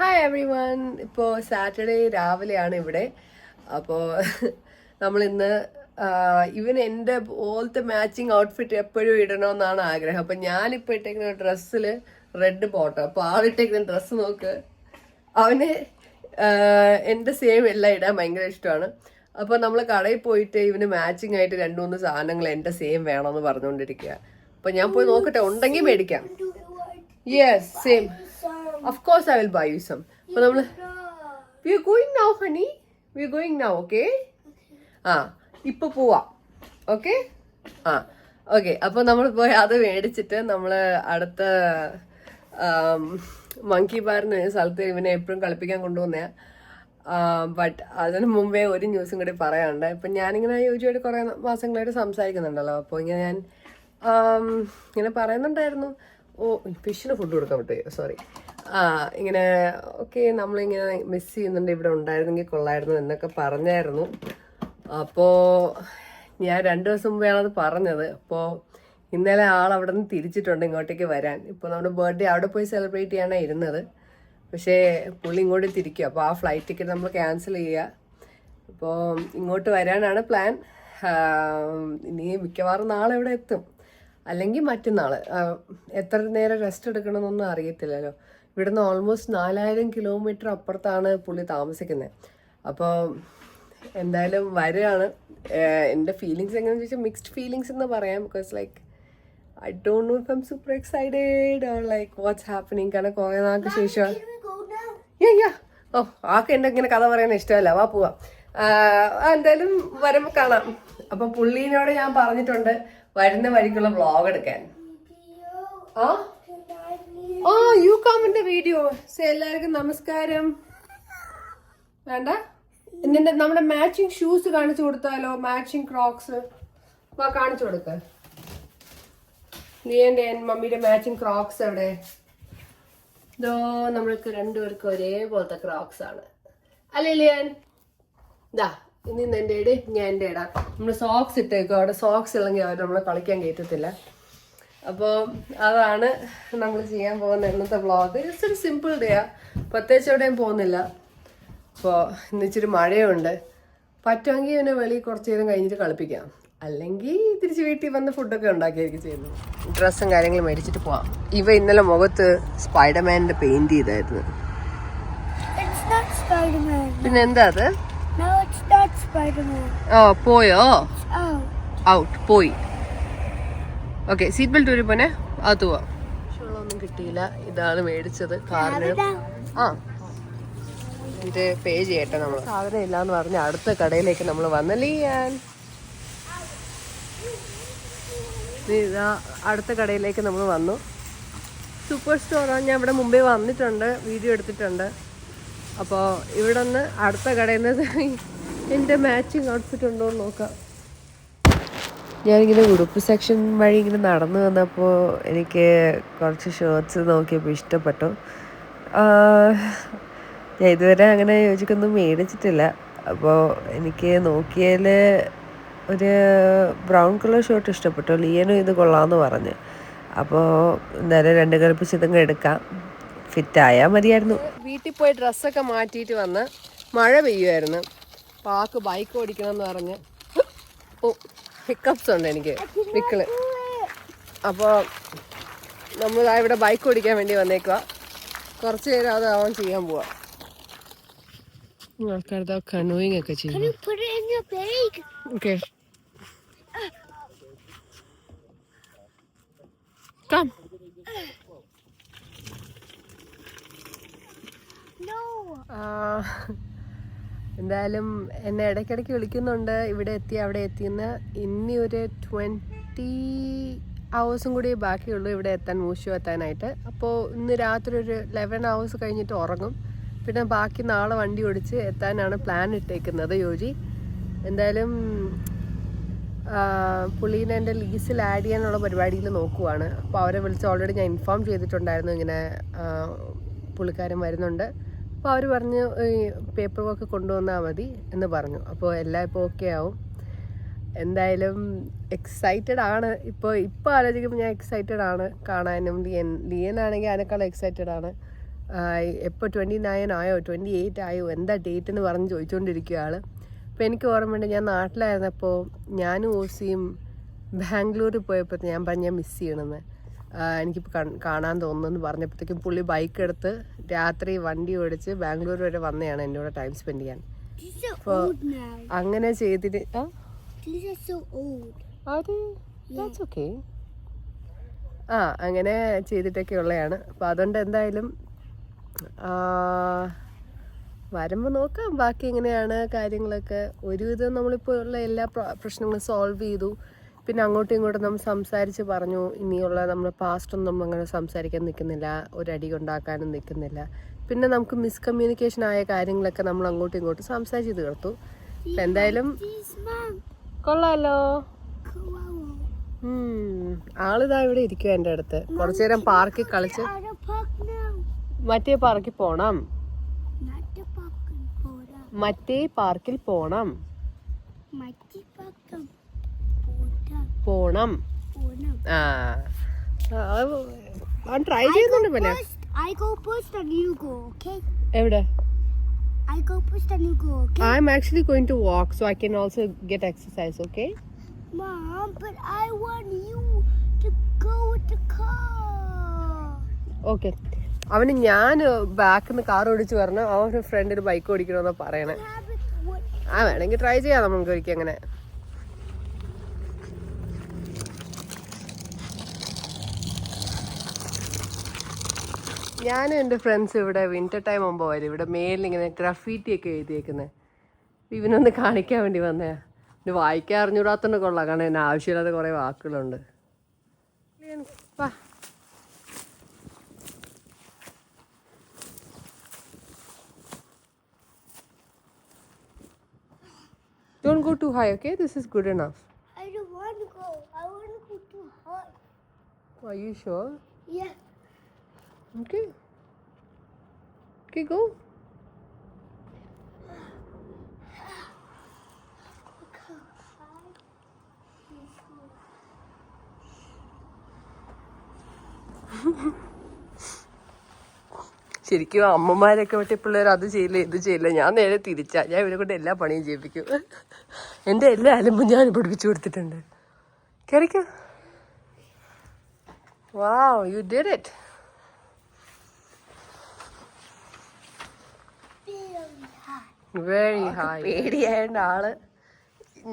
Hi everyone ഇപ്പോൾ Saturday രാവിലെയാണ് ഇവിടെ. അപ്പോൾ നമ്മൾ ഇന്ന് ഇവൻ എന്റെ പോലത്തെ മാച്ചിങ് ഔട്ട്ഫിറ്റ് എപ്പോഴും ഇടണമെന്നാണ് ആഗ്രഹം. അപ്പം ഞാനിപ്പോൾ ഇട്ടേക്കുന്ന ഡ്രസ്സിൽ റെഡ് പോട്ടോ അപ്പോൾ ആളിട്ടേക്കുന്ന ഡ്രസ്സ് നോക്ക്. അവന് എന്റെ സെയിം എല്ലാം ഇടാൻ ഭയങ്കര ഇഷ്ടമാണ്. അപ്പോൾ നമ്മൾ കടയിൽ പോയിട്ട് ഇവന് മാച്ചിങ് ആയിട്ട് രണ്ട് മൂന്ന് സാധനങ്ങൾ എന്റെ സെയിം വേണമെന്ന് പറഞ്ഞുകൊണ്ടിരിക്കുക അപ്പോൾ ഞാൻ പോയി നോക്കട്ടെ ഉണ്ടെങ്കിൽ മേടിക്കാം. Yes same of course I will buy you some അപ്പോൾ നമ്മൾ we are going now honey we are going now okay ആ ഇപ്പൊ പോവാം ഓക്കെ ആ ഓക്കെ അപ്പോൾ നമ്മൾ പോയി അത് മേടിച്ചിട്ട് നമ്മൾ അടുത്ത മങ്കി ബാറിന് സ്ഥലത്ത് ഇവനെ എപ്പോഴും കളിപ്പിക്കാൻ കൊണ്ടുവന്നേ ബട്ട് അതിന് മുമ്പേ ഒരു ന്യൂസും കൂടി പറയാനുണ്ട്. ഇപ്പം ഞാനിങ്ങനെ യോജിയായിട്ട് കുറേ മാസങ്ങളായിട്ട് സംസാരിക്കുന്നുണ്ടല്ലോ. അപ്പോൾ ഇങ്ങനെ ഞാൻ ഇങ്ങനെ പറയുന്നുണ്ടായിരുന്നു. ഓ ഫിഷിന് ഫുഡ് കൊടുക്കാൻ പറ്റുമോ സോറി ആ ഇങ്ങനെ ഓക്കെ നമ്മളിങ്ങനെ മിസ് ചെയ്യുന്നുണ്ട് ഇവിടെ ഉണ്ടായിരുന്നെങ്കിൽ കൊള്ളായിരുന്നു എന്നൊക്കെ പറഞ്ഞായിരുന്നു. അപ്പോൾ ഞാൻ രണ്ട് ദിവസം മുമ്പെയാണ് അത് പറഞ്ഞത്. അപ്പോൾ ഇന്നലെ ആൾ അവിടെ നിന്ന് തിരിച്ചിട്ടുണ്ട് ഇങ്ങോട്ടേക്ക് വരാൻ. ഇപ്പോൾ നമ്മുടെ ബർത്ത്ഡേ അവിടെ പോയി സെലിബ്രേറ്റ് ചെയ്യാനാണ് ഇരുന്നത്. പക്ഷേ പുള്ളി ഇങ്ങോട്ട് തിരിക്കുക അപ്പോൾ ആ ഫ്ലൈറ്റ് ടിക്കറ്റ് നമ്മൾ ക്യാൻസൽ ചെയ്യുക അപ്പോൾ ഇങ്ങോട്ട് വരാനാണ് പ്ലാൻ ഇനി മിക്കവാറും നാളെ ഇവിടെ എത്തും. അല്ലെങ്കിൽ മറ്റന്നാൾ എത്ര നേരം റെസ്റ്റ് എടുക്കണമെന്നൊന്നും അറിയത്തില്ലല്ലോ. ഇവിടുന്ന് ഓൾമോസ്റ്റ് നാലായിരം കിലോമീറ്റർ അപ്പുറത്താണ് പുള്ളി താമസിക്കുന്നത് അപ്പോൾ എന്തായാലും വരികയാണ്. എന്റെ ഫീലിങ്സ് എങ്ങനെയാണെന്ന് ചോദിച്ചാൽ മിക്സ്ഡ് ഫീലിങ്സ് എന്ന് പറയാം. Because like I don't know if I'm super excited or like what's happening കാരണം കുറേ നാൾക്ക് ശേഷം യാ യാ ഓ ആൾക്ക് എന്റെ ഇങ്ങനെ കഥ പറയാൻ ഇഷ്ടമല്ല. വാ പോവാ. എന്തായാലും വരുമ്പോൾ കാണാം. അപ്പൊ പുള്ളീനോട് ഞാൻ പറഞ്ഞിട്ടുണ്ട് വരുന്ന വഴിക്കുള്ള വ്ളോഗ് എടുക്കാൻ. ആ? ആ യു കാമിന്റെ വീഡിയോ എല്ലാവർക്കും നമസ്കാരം. വേണ്ട. നിന്റെ നമ്മുടെ മാച്ചിങ് ഷൂസ് കാണിച്ചു കൊടുത്താലോ? മാച്ചിങ് ക്രോക്സ് വാ കാണിച്ചു കൊടുക്ക. നീ എന്റെ മമ്മിയുടെ മാച്ചിങ് ക്രോക്സ് എവിടെ? ഇതോ നമ്മൾക്ക് രണ്ടുപേർക്കും ഒരേപോലത്തെ ക്രോക്സ് ആണ്. അല്ലേ ലിയാൻ? ഇതാ ഇനി ഇന്ന് എന്റെ ഞാൻ എന്റെ ഇടാം നമ്മൾ സോക്സ് ഇട്ടേക്കും. അവിടെ സോക്സ് ഇല്ലെങ്കിൽ അവർ നമ്മളെ കളിക്കാൻ കയറ്റത്തില്ല. അപ്പോൾ അതാണ് നമ്മൾ ചെയ്യാൻ പോകുന്ന ഇന്നത്തെ വ്ളോഗ് ജസ്റ്റ് ഒരു സിമ്പിൾ ഡേയാ പ്രത്യേകിച്ച് എവിടെയും പോകുന്നില്ല. അപ്പോൾ ഇന്ന് ഇച്ചിരി മഴയുണ്ട്. പറ്റുമെങ്കിൽ ഇവനെ വെളിയിൽ കുറച്ച് നേരം കഴിഞ്ഞിട്ട് കളിപ്പിക്കാം. അല്ലെങ്കിൽ തിരിച്ച് വീട്ടിൽ വന്ന് ഫുഡൊക്കെ ഉണ്ടാക്കിയായിരിക്കും ചെയ്യുന്നത്. ഡ്രസ്സും കാര്യങ്ങളും മേടിച്ചിട്ട് പോവാം. ഇവ ഇന്നലെ മുഖത്ത് സ്പൈഡർമാനിന്റെ പെയിന്റ് ചെയ്തായിരുന്നു. പിന്നെ എന്താ അത്. ഓ പോയോ. ഔട്ട് പോയി. ഓക്കെ സീറ്റ് ബെൽറ്റ് ഒരു പോനെ അകത്ത് പോവാം. ഒന്നും കിട്ടിയില്ല. ഇതാണ് മേടിച്ചത് കാറിന്. ആ. ഇത് പേ ചെയ്യട്ടെ നമ്മൾ സാധനം ഇല്ലാന്ന് പറഞ്ഞ അടുത്ത കടയിലേക്ക് നമ്മൾ വന്നല്ലേ ഞാൻ ഇതാ അടുത്ത കടയിലേക്ക് നമ്മൾ വന്നു. സൂപ്പർ സ്റ്റോറാണ് ഞാൻ ഇവിടെ മുമ്പേ വന്നിട്ടുണ്ട്. വീഡിയോ എടുത്തിട്ടുണ്ട്. അപ്പോൾ ഇവിടെ നിന്ന് അടുത്ത കടയിൽ നിന്ന് എന്റെ മാച്ചിങ് ഔട്ട്ഫിറ്റ് ഉണ്ടോ എന്ന് നോക്കാം. ഞാനിങ്ങനെ ഉടുപ്പ് സെക്ഷൻ വഴി ഇങ്ങനെ നടന്നു വന്നപ്പോൾ എനിക്ക് കുറച്ച് ഷർട്ട്സ് നോക്കിയപ്പോൾ ഇഷ്ടപ്പെട്ടു. ഞാൻ ഇതുവരെ അങ്ങനെ യോജിക്കൊന്നും മേടിച്ചിട്ടില്ല. അപ്പോൾ എനിക്ക് നോക്കിയതിൽ ഒരു ബ്രൗൺ കളർ ഷർട്ട് ഇഷ്ടപ്പെട്ടു. ലിയനും ഇത് കൊള്ളാമെന്ന് പറഞ്ഞ്. അപ്പോൾ എന്തായാലും രണ്ട് കൽപ്പിച്ച് ഇതങ്ങ് എടുക്കാം. ഫിറ്റായാൽ മതിയായിരുന്നു. വീട്ടിൽ പോയി ഡ്രസ്സൊക്കെ മാറ്റിയിട്ട് വന്ന് മഴ പെയ്യുമായിരുന്നു പാക്ക് ബൈക്ക് ഓടിക്കണം എന്ന് പറഞ്ഞ്. ഓ ഹിക്കപ്സ് ഉണ്ട് എനിക്ക്. വിക്കിൾ അപ്പോൾ നമ്മൾ ഇവിടെ ബൈക്ക് ഓടിക്കാൻ വേണ്ടി വന്നേക്കുക കുറച്ച് നേരം അത് അവൻ ചെയ്യാൻ പോവാ. കണ്ണൂയിങ് ഒക്കെ ചെയ്യും? Okay No. എന്തായാലും എന്നെ ഇടയ്ക്കിടയ്ക്ക് വിളിക്കുന്നുണ്ട്. ഇവിടെ എത്തി അവിടെ എത്തിയെന്ന് ഇനി ഒരു ട്വന്റി ഹവേഴ്സും കൂടി ബാക്കിയുള്ളൂ ഇവിടെ എത്താൻ മൂശു എത്താനായിട്ട്. അപ്പോൾ ഇന്ന് രാത്രി ഒരു ലെവൻ ഹവേഴ്സ് കഴിഞ്ഞിട്ട് ഉറങ്ങും. പിന്നെ ബാക്കി നാളെ വണ്ടി ഓടിച്ച് എത്താനാണ് പ്ലാൻ ഇട്ടേക്കുന്നത് യോജി. എന്തായാലും പുള്ളീനെ എന്റെ ലീസിൽ ആഡ് ചെയ്യാനുള്ള പരിപാടിയിൽ നോക്കുവാണ്. അപ്പോൾ അവരെ വിളിച്ച് ഓൾറെഡി ഞാൻ ഇൻഫോം ചെയ്തിട്ടുണ്ടായിരുന്നു ഇങ്ങനെ പുള്ളിക്കാരൻ വരുന്നുണ്ട്. അപ്പോൾ അവർ പറഞ്ഞു പേപ്പർ വർക്ക് കൊണ്ടുവന്നാൽ മതി എന്ന് പറഞ്ഞു. അപ്പോൾ എല്ലാം ഇപ്പോൾ ഓക്കെ ആവും. എന്തായാലും എക്സൈറ്റഡ് ആണ്. ഇപ്പോൾ ഇപ്പോൾ ആലോചിക്കുമ്പോൾ ഞാൻ എക്സൈറ്റഡ് ആണ് കാണാനും. ലിയൻ ലിയൻ ആണെങ്കിൽ അതിനേക്കാൾ എക്സൈറ്റഡ് ആണ്. എപ്പോൾ ട്വന്റി നയൻ ആയോ ട്വന്റി എയ്റ്റ് ആയോ എന്താ ഡേറ്റ് എന്ന് പറഞ്ഞ് ചോദിച്ചുകൊണ്ടിരിക്കുക ആൾ അപ്പോൾ എനിക്ക് ഓർമ്മയുണ്ട് ഞാൻ നാട്ടിലായിരുന്നപ്പോൾ ഞാനും ഓസിയും ബാംഗ്ലൂരിൽ പോയപ്പോൾ ഞാൻ പറഞ്ഞ മിസ് ചെയ്യണമെന്ന് എനിക്കിപ്പോൾ കാണാൻ തോന്നുന്നു പറഞ്ഞപ്പോഴത്തേക്കും പുള്ളി ബൈക്ക് എടുത്ത് രാത്രി വണ്ടി ഓടിച്ച് ബാംഗ്ലൂർ വരെ വന്നതാണ് എന്റെ കൂടെ ടൈം സ്പെൻഡ് ചെയ്യാൻ. Now. അങ്ങനെ ചെയ്തിട്ട് ആ? ഓക്കെ അങ്ങനെ ചെയ്തിട്ടൊക്കെ ഉള്ളതാണ്. അപ്പം അതുകൊണ്ട് എന്തായാലും വരുമ്പോൾ നോക്കാം. ബാക്കി എങ്ങനെയാണ് കാര്യങ്ങളൊക്കെ. ഒരുവിധം നമ്മളിപ്പോൾ ഉള്ള എല്ലാ പ്രശ്നങ്ങളും സോൾവ് ചെയ്തു. പിന്നെ അങ്ങോട്ടും ഇങ്ങോട്ടും നമ്മൾ സംസാരിച്ച് പറഞ്ഞു ഇനിയുള്ള നമ്മുടെ പാസ്റ്റൊന്നും നമ്മൾ അങ്ങനെ സംസാരിക്കാൻ നിൽക്കുന്നില്ല ഒരടി ഉണ്ടാക്കാനും നിൽക്കുന്നില്ല പിന്നെ നമുക്ക് മിസ്കമ്മ്യൂണിക്കേഷൻ ആയ കാര്യങ്ങളൊക്കെ നമ്മൾ അങ്ങോട്ടും ഇങ്ങോട്ടും സംസാരിച്ച് തീർത്തു എന്തായാലും കൊള്ളാലോ. ആളിതാ ഇവിടെ ഇരിക്കും എന്റെ അടുത്ത് കുറച്ചു നേരം പാർക്കിൽ കളിച്ച്. മറ്റേ പാർക്കിൽ പോണം. മറ്റേ പാർക്കിൽ പോണം പോണം. ആ. ട്രൈ ചെയ്യുന്നുണ്ട് I go, എവിടെ? I go first and you go, okay? Um actually going to walk so I can also get exercise okay Mom, but I want you to go with the car. Okay അവന് ഞാൻ ബാക്കിൽ നിന്ന് car ഓടിച്ച് പറഞ്ഞു അവൻ ഫ്രണ്ടിൽ bike ഓടിക്കണമെന്നാ പറയണേ. ആ വേണമെങ്കിൽ ട്രൈ ചെയ്യാം നമുക്ക് ഒരിക്കൽ അങ്ങനെ. ഞാനും എന്റെ ഫ്രണ്ട്സ് ഇവിടെ വിന്റർ ടൈം ആകുമ്പോൾ വരും ഇവിടെ മേലിൽ ഇങ്ങനെ ഗ്രഫീറ്റി ഒക്കെ എഴുതിയേക്കുന്നത് ഇവനൊന്ന് കാണിക്കാൻ വേണ്ടി വന്നേ ഇത് വായിക്കാൻ അറിഞ്ഞൂടാത്തോണ്ട് കൊള്ളാം കാരണം എന്നെ ആവശ്യമില്ലാത്ത കുറേ വാക്കുകളുണ്ട് വാ Don't go too high, okay? This is good enough. I don't want to go. I want to go too high. Are you sure? Yeah. Okay. Okay, go. ശരിക്കും അമ്മമാരൊക്കെ മറ്റേ പിള്ളേർ അത് ചെയ്യില്ല ഇത് ചെയ്യില്ല. ഞാൻ നേരെ തിരിച്ചാ. ഞാൻ ഇവരെ കൊണ്ട് എല്ലാ പണിയും ചെയ്യിപ്പിക്കും. എന്റെ എല്ലാ അലമ്പും ഞാൻ പഠിപ്പിച്ചു കൊടുത്തിട്ടുണ്ട്. കയറിക്കോ wow you did it Very high. Very high പേടിയായതുകൊണ്ട് ആൾ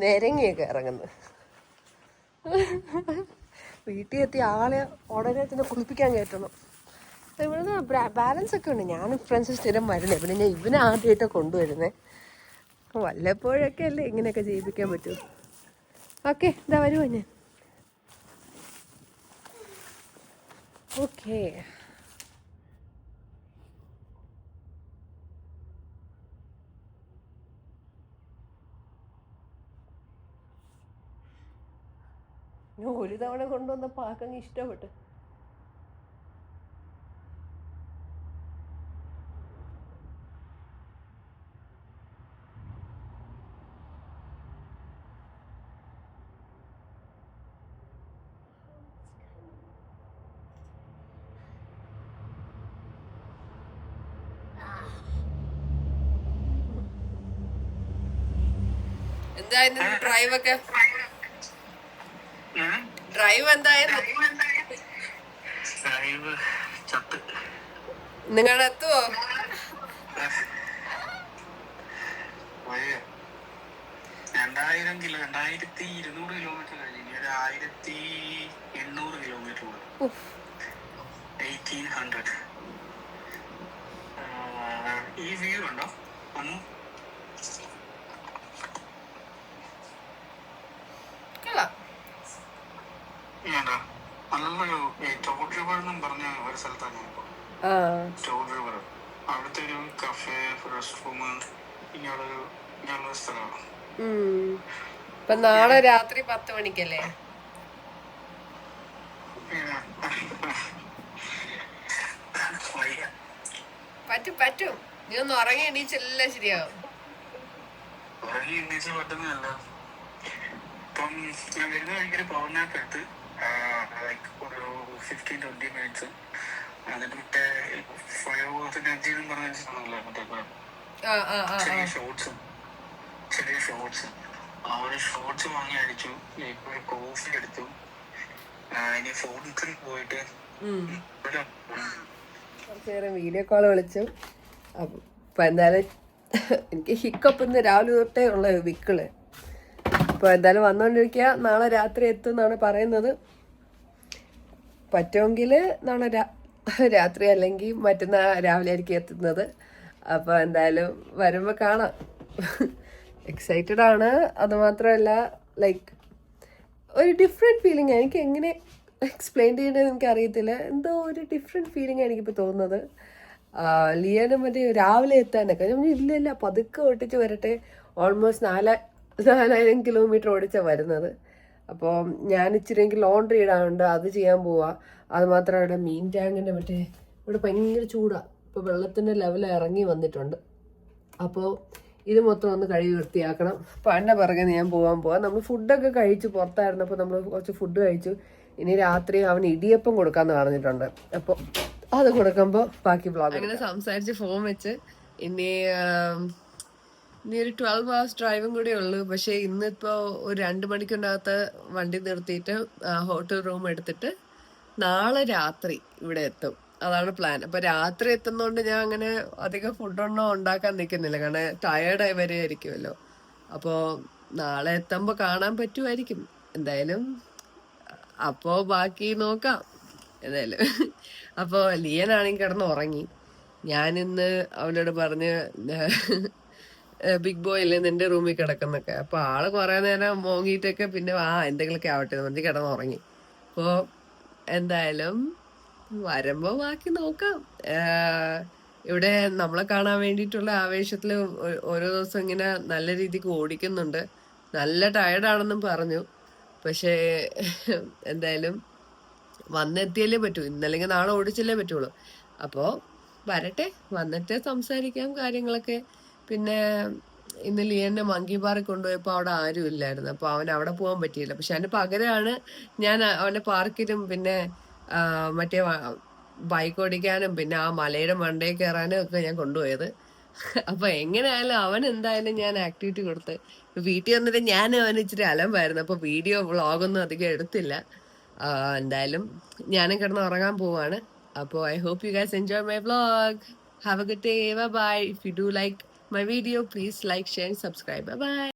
നിരങ്ങിയൊക്കെ ഇറങ്ങുന്നു. വീട്ടിൽ എത്തി ആളെ ഉടനെ തന്നെ കുളിപ്പിക്കാൻ കയറ്റണം. ഇവിടുന്ന് ബാലൻസ് ഒക്കെ ഉണ്ട്. ഞാനും ഫ്രണ്ട്സ് സ്ഥിരം വരുന്നത് പിന്നെ ഞാൻ ഇവനെ ആദ്യമായിട്ട് കൊണ്ടുവരുന്നേ. വല്ലപ്പോഴൊക്കെ അല്ലേ ഇങ്ങനെയൊക്കെ ജീവിക്കാൻ പറ്റൂ. ഓക്കെ ഇതാ വരുമോ ഞാൻ? ഓക്കേ. ഞാൻ ഒരു തവണ കൊണ്ടുവന്ന പാക്കങ്ങ് ഇഷ്ടപ്പെട്ടു. എന്തായിരുന്നു ഡ്രൈവ് ഒക്കെ? ഡ്രൈവ് എന്തായിരുന്നു? നിങ്ങൾ എത്തുവോ രണ്ടായിരം കിലോ രണ്ടായിരത്തി ഇരുന്നൂറ് കിലോമീറ്റർ കഴിഞ്ഞു. ഒരു ആയിരത്തി എണ്ണൂറ് കിലോമീറ്റർ. എയ്റ്റീൻ ഹൺഡ്രഡ് ഈ വ്യൂ ഉണ്ടോ അമ്മു കൊള്ളാം. വേണ്ട നല്ലൊരു ടോൾ റിവർ എന്നും പറഞ്ഞ ഒരു സ്ഥലത്താണ് ആ. ടോൾ റിവർ അവിടുത്തെ ഒരു കഫേ റെസ്റ്റ് റൂം ഇങ്ങനെയുള്ളൊരു ഇങ്ങനെയുള്ള സ്ഥലമാണ്. ഇപ്പൊ നാളെ രാത്രി പത്ത് മണിക്കല്ലേ? പറ്റും പറ്റും. നീ ഒന്ന് ഉറങ്ങി എണീച്ചല്ല ശരിയാവും. ഉറങ്ങി എണ്ണീച്ച് പറ്റുന്നതല്ല. ഇപ്പം ഞാൻ വരുന്ന വഴിക്കൊരു പവർ നാപ്പ് ലൈക്ക് ഒരു ഫിഫ്റ്റീൻ ട്വന്റി മിനിറ്റ്സ് അതിന് മറ്റേ ഫയർ എനർജി എന്ന് പറഞ്ഞ സാധനമില്ലേ മറ്റേ ഷോർട്സ് ചെറിയ ഷോർട്സ് ആ ഒരു ഷോർട്സ് വാങ്ങി അടിച്ചു. ഇപ്പൊ കോഫി എടുത്തു. ഇനി ഫോണിൽ പോയിട്ട് കുറച്ച് നേരം വീഡിയോ കോൾ വിളിച്ചു. അപ്പം എന്തായാലും എനിക്ക് ഹിക്കപ്പ് ഇന്ന് രാവിലെ തൊട്ടേ ഉള്ള വിക്കിൾ അപ്പോൾ എന്തായാലും വന്നുകൊണ്ടിരിക്കുക നാളെ രാത്രി എത്തും എന്നാണ് പറയുന്നത്. പറ്റുമെങ്കിൽ നാളെ രാ- രാത്രി അല്ലെങ്കിൽ മറ്റന്നാ രാവിലെ ആയിരിക്കും എത്തുന്നത്. അപ്പോൾ എന്തായാലും വരുമ്പോൾ കാണാം. എക്സൈറ്റഡ് ആണ്. അതുമാത്രമല്ല ലൈക്ക് ഒരു ഡിഫറെന്റ് ഫീലിംഗ് എനിക്ക് എങ്ങനെ എക്സ്പ്ലെയിൻ ചെയ്യേണ്ടത് എനിക്ക് അറിയത്തില്ല. എന്തോ ഒരു ഡിഫറെന്റ് ഫീലിംഗ് എനിക്കിപ്പോൾ തോന്നുന്നത്. ലിയാനും മറ്റേ രാവിലെ എത്താനൊക്കെ. ഞാൻ ഇല്ല ഇല്ല പതുക്കെ ഓട്ടിച്ച് വരട്ടെ. ഓൾമോസ്റ്റ് നാല നാലായിരം കിലോമീറ്റർ ഓടിച്ചാണ് വരുന്നത്. അപ്പോൾ ഞാൻ ഇച്ചിരി എനിക്ക് ലോണ്ടറി ഇടാനുണ്ട് അത് ചെയ്യാൻ പോവാ. അത് മാത്രമല്ല ഇവിടെ മീൻ ടാങ്കിന്റെ മറ്റേ ഇവിടെ ഭയങ്കര ചൂടാണ് ഇപ്പോൾ വെള്ളത്തിന്റെ ലെവൽ ഇറങ്ങി വന്നിട്ടുണ്ട്. അപ്പോൾ ഇത് മൊത്തം ഒന്ന് കഴുകി വൃത്തിയാക്കണം. അപ്പോൾ എന്നെ പിറകെ ഞാൻ പോകാൻ പോവാം. നമ്മൾ ഫുഡൊക്കെ കഴിച്ചു പുറത്തായിരുന്നപ്പോൾ നമ്മൾ കുറച്ച് ഫുഡ് കഴിച്ചു. ഇനി രാത്രി അവൻ ഇടിയപ്പം കൊടുക്കാമെന്ന് പറഞ്ഞിട്ടുണ്ട്. അപ്പോൾ അത് കൊടുക്കുമ്പോൾ ബാക്കി ബ്ലോഗ് അങ്ങനെ സംസാരിച്ച് ഫോൺ വെച്ച്. ഇനി ഇനി ട്വൽവ് ഹവേഴ്സ് ഡ്രൈവും കൂടെ ഉള്ളൂ. പക്ഷേ ഇന്നിപ്പോ ഒരു രണ്ട് മണിക്കുണ്ടാകത്ത വണ്ടി നിർത്തിയിട്ട് ഹോട്ടൽ റൂം എടുത്തിട്ട് നാളെ രാത്രി ഇവിടെ എത്തും. അതാണ് പ്ലാൻ അപ്പൊ രാത്രി എത്തുന്നോണ്ട് ഞാൻ അങ്ങനെ അധികം ഫുഡൊന്നും ഉണ്ടാക്കാൻ നിൽക്കുന്നില്ല കാരണം ടയേർഡായി വരികയായിരിക്കുമല്ലോ. അപ്പോൾ നാളെ എത്തുമ്പോൾ കാണാൻ പറ്റുമായിരിക്കും. എന്തായാലും അപ്പോൾ ബാക്കി നോക്കാം. എന്തായാലും. അപ്പോൾ ലിയനാണെങ്കിൽ കിടന്ന് ഉറങ്ങി ഞാനിന്ന് അവനോട് പറഞ്ഞ് ബിഗ് ബോയ് അല്ലേ നിന്റെ റൂമിൽ കിടക്കുന്നൊക്കെ. അപ്പൊ ആൾ കുറെ നേരം മോങ്ങിയിട്ടൊക്കെ പിന്നെ ആ എന്തെങ്കിലുമൊക്കെ ആവട്ടെ കിടന്ന് ഉറങ്ങി അപ്പോൾ എന്തായാലും വരുമ്പോ ബാക്കി നോക്കാം. ഇവിടെ നമ്മളെ കാണാൻ വേണ്ടിയിട്ടുള്ള ആവേശത്തിൽ ഓരോ ദിവസം ഇങ്ങനെ നല്ല രീതിക്ക് ഓടിക്കുന്നുണ്ട്. നല്ല ടയർഡാണെന്നും പറഞ്ഞു. പക്ഷേ എന്തായാലും വന്നെത്തിയല്ലേ പറ്റൂ. ഇന്നല്ലെങ്കിൽ നാളെ ഓടിച്ചല്ലേ പറ്റുള്ളൂ. അപ്പോൾ വരട്ടെ. വന്നിട്ട് സംസാരിക്കാം കാര്യങ്ങളൊക്കെ. പിന്നെ ഇന്ന് ലിയനെ മങ്കി പാർക്ക് കൊണ്ടുപോയപ്പോൾ അവിടെ ആരും ഇല്ലായിരുന്നു. അപ്പോൾ അവൻ അവിടെ പോകാൻ പറ്റിയില്ല. പക്ഷെ അതിന് പകരമാണ് ഞാൻ അവന്റെ പാർക്കിലും പിന്നെ മറ്റേ ബൈക്ക് ഓടിക്കാനും പിന്നെ ആ മലയുടെ മണ്ടയിൽ കയറാനും ഒക്കെ ഞാൻ കൊണ്ടുപോയത്. അപ്പൊ എങ്ങനെയായാലും അവൻ എന്തായാലും ഞാൻ ആക്ടിവിറ്റി കൊടുത്ത് വീട്ടിൽ വന്നിട്ട് ഞാൻ അവന് ഇച്ചിരി അലമ്പായിരുന്നു. അപ്പൊ വീഡിയോ വ്ളോഗൊന്നും അധികം എടുത്തില്ല. എന്തായാലും ഞാനും കിടന്ന് ഉറങ്ങാൻ പോവാണ്. അപ്പോൾ I hope you guys enjoy my vlog have a good day bye if you do like my video. Please like, share, and subscribe. Bye bye.